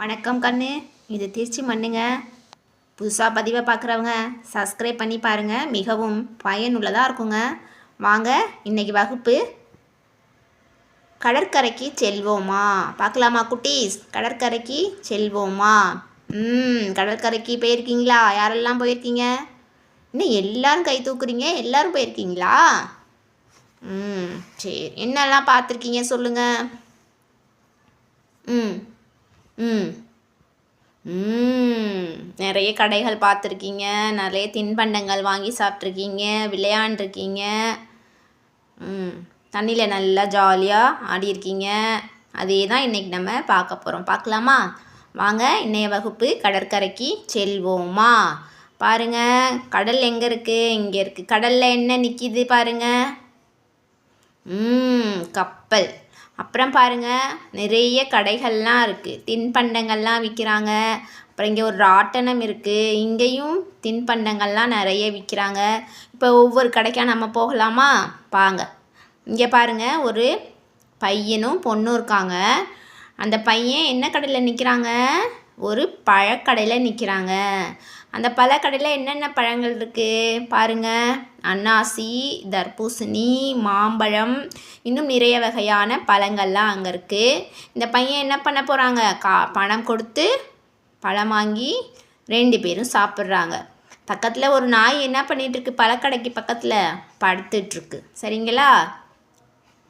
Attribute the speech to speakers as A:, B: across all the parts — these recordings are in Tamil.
A: வணக்கம் கண்ணு. இது திருச்சி மண்ணுங்க. புதுசாக பதிவை பார்க்குறவங்க சப்ஸ்கிரைப் பண்ணி பாருங்கள் மிகவும் பயனுள்ளதாக இருக்குங்க. வாங்க இன்னைக்கு வகுப்பு கடற்கரைக்கு செல்வோமா? பார்க்கலாமா குட்டீஸ்? கடற்கரைக்கு செல்வோமா? ம் கடற்கரைக்கு போயிருக்கீங்களா? யாரெல்லாம் போயிருக்கீங்க? இன்னும் எல்லாரும் கை தூக்குறீங்க? எல்லாரும் போயிருக்கீங்களா? ம் சரி. என்னெல்லாம் பார்த்துருக்கீங்க சொல்லுங்கள் ம். ம். ம். நிறைய கடைகள் பார்த்துருக்கீங்க. நிறைய தின்பண்டங்கள் வாங்கி சாப்பிட்ருக்கீங்க விளையாண்டுருக்கீங்க. ம். தண்ணியில் நல்லா ஜாலியாக ஆடியிருக்கீங்க. அதே தான் இன்றைக்கி நம்ம பார்க்க போகிறோம் பார்க்கலாமா? வாங்க இன்றைய வகுப்பு கடற்கரைக்கு செல்வோமா? பாருங்கள் கடல் எங்கே இருக்குது இங்கே இருக்குது கடலில் என்ன நிற்கிது பாருங்கள் ம் கப்பல். அப்புறம் பாருங்க நிறைய கடைகள்லாம் இருக்குது தின்பண்டங்கள்லாம் விற்கிறாங்க அப்புறம் இங்கே ஒரு ராட்டனம் இருக்குது இங்கேயும் தின்பண்டங்கள்லாம் நிறைய விற்கிறாங்க இப்போ ஒவ்வொரு கடைக்காக நம்ம போகலாமா? வாங்க. இங்கே பாருங்க ஒரு பையனும் பொண்ணும் இருக்காங்க. அந்த பையன் என்ன கடையில் நிற்கிறாங்க ஒரு பழக்கடையில் நிற்கிறாங்க அந்த பழக்கடையில் என்னென்ன பழங்கள் இருக்குது பாருங்கள் அன்னாசி தர்பூசணி மாம்பழம் இன்னும் நிறைய வகையான பழங்கள்லாம் அங்கே இருக்குது இந்த பையன் என்ன பண்ண போகிறாங்க கா பணம் கொடுத்து பழம் வாங்கி ரெண்டு பேரும் சாப்பிட்றாங்க. பக்கத்தில் ஒரு நாய் என்ன பண்ணிகிட்ருக்கு பழக்கடைக்கு பக்கத்தில் படுத்துட்ருக்கு சரிங்களா?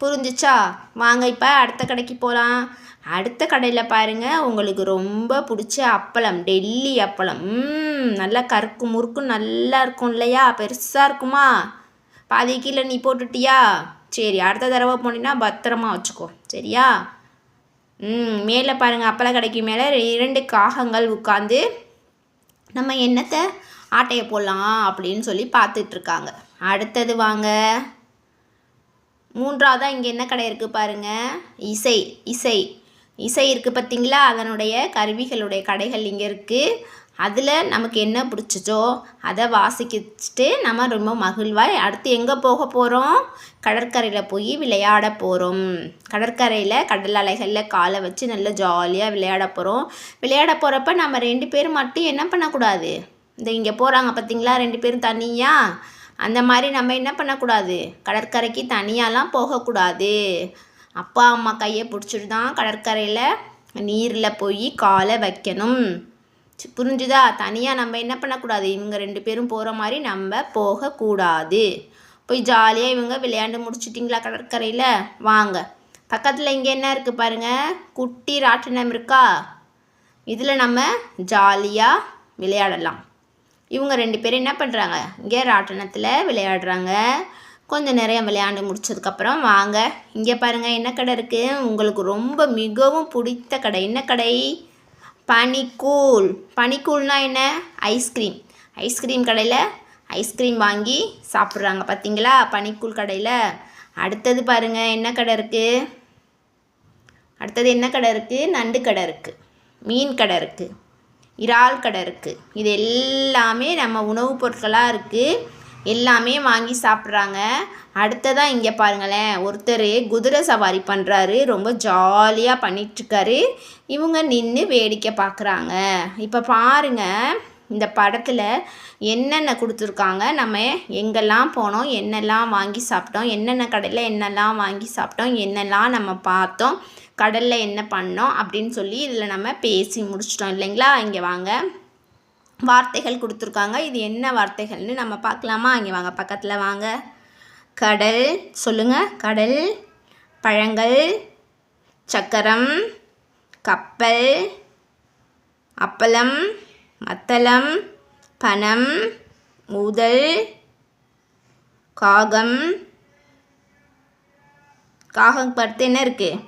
A: புரிஞ்சிச்சா? வாங்க இப்போ அடுத்த கடைக்கு போகலாம் அடுத்த கடையில் பாருங்கள் உங்களுக்கு ரொம்ப பிடிச்ச அப்பளம் டெல்லி அப்பளம். ம் நல்லா கருக்கு முறுக்கு நல்லா இருக்கும் இல்லையா? பெருசாக இருக்குமா? பாதி கீழே நீ போட்டுட்டியா? சரி அடுத்த தடவை போனீங்கன்னா பத்திரமா வச்சுக்கோ. சரியா? ம் மேலே பாருங்கள் அப்பள கடைக்கு மேலே இரண்டு காகங்கள் உட்காந்து நம்ம என்னத்தை? ஆட்டையை போடலாம் அப்படின்னு சொல்லி பார்த்துட்ருக்காங்க அடுத்தது வாங்க. மூன்றாவதாக இங்கே என்ன கடை இருக்குது பாருங்கள் இசை இசை. இசை இருக்குது பார்த்திங்களா? அதனுடைய கருவிகளுடைய கடைகள் இங்கே இருக்குது அதில் நமக்கு என்ன பிடிச்சிச்சோ அதை வாசிக்கிச்சுட்டு நம்ம ரொம்ப மகிழ்வாய். அடுத்து எங்கே போக போகிறோம் கடற்கரையில் போய் விளையாட போகிறோம் கடற்கரையில் கடல் அலைகளில் காலை வச்சு நல்லா ஜாலியாக விளையாட போகிறோம் விளையாட போகிறப்ப நம்ம ரெண்டு பேரும் மட்டும் என்ன பண்ணக்கூடாது? இந்த இங்கே போகிறாங்க பார்த்திங்களா? ரெண்டு பேரும் தனியாக அந்த மாதிரி நம்ம என்ன பண்ணக்கூடாது? கடற்கரைக்கு தனியாலாம் போகக்கூடாது. அப்பா அம்மா கையை பிடிச்சிட்டு தான் கடற்கரையில் நீரில் போய் காலை வைக்கணும். புரிஞ்சுதா? தனியாக நம்ம என்ன பண்ணக்கூடாது? இவங்க ரெண்டு பேரும் போகிற மாதிரி நம்ம போகக்கூடாது. போய் ஜாலியாக இவங்க விளையாண்டு முடிச்சிட்டிங்களா கடற்கரையில்? வாங்க. பக்கத்தில் இங்கே என்ன இருக்குது பாருங்கள் குட்டி ராட்டினம் இருக்கா? இதில் நம்ம ஜாலியாக விளையாடலாம். இவங்க ரெண்டு பேரும் என்ன பண்ணுறாங்க இங்கே ராட்டினத்தில் விளையாடுறாங்க. கொஞ்சம் நிறையா விளையாண்டு முடிச்சதுக்கப்புறம் வாங்க. இங்கே பாருங்கள் என்ன கடை இருக்குது உங்களுக்கு ரொம்ப மிகவும் பிடித்த கடை. என்ன கடை? பனிக்கூழ். பனிக்கூழ்னா என்ன? ஐஸ்கிரீம் ஐஸ்கிரீம் கடையில் ஐஸ்கிரீம் வாங்கி சாப்பிட்றாங்க. பார்த்தீங்களா பனிக்கூழ் கடையில். அடுத்தது பாருங்கள் என்ன கடை இருக்குது அடுத்தது என்ன கடை இருக்குது நண்டு கடை இருக்குது மீன் கடை இருக்குது இறால் கடை இருக்குது இது எல்லாமே நம்ம உணவுப் பொருட்களாக இருக்குது எல்லாமே வாங்கி சாப்பிட்றாங்க. அடுத்ததாக இங்கே பாருங்களேன் ஒருத்தர் குதிரை சவாரி பண்ணுறாரு ரொம்ப ஜாலியாக பண்ணிகிட்ருக்காரு இவங்க நின்று வேடிக்கை பார்க்குறாங்க இப்போ பாருங்கள் இந்த படத்தில் என்னென்ன கொடுத்துருக்காங்க. நம்ம எங்கெல்லாம் போனோம் என்னெல்லாம் வாங்கி சாப்பிட்டோம் என்னென்ன கடையில் என்னெல்லாம் வாங்கி சாப்பிட்டோம் என்னெல்லாம் நம்ம பார்த்தோம் கடலில் என்ன பண்ணோம் அப்படின்னு சொல்லி இதில் நம்ம பேசி முடிச்சிட்டோம் இல்லைங்களா? இங்கே வாங்க. வார்த்தைகள் கொடுத்துருக்காங்க. இது என்ன வார்த்தைகள்னு நம்ம பார்க்கலாமா? இங்கே வாங்க பக்கத்தில் வாங்க. கடல் சொல்லுங்கள் கடல் பழங்கள் சக்கரம் கப்பல் அப்பளம் மத்தளம் பனம் ஊதல் காகம். காகம் பார்த்து என்ன இருக்குது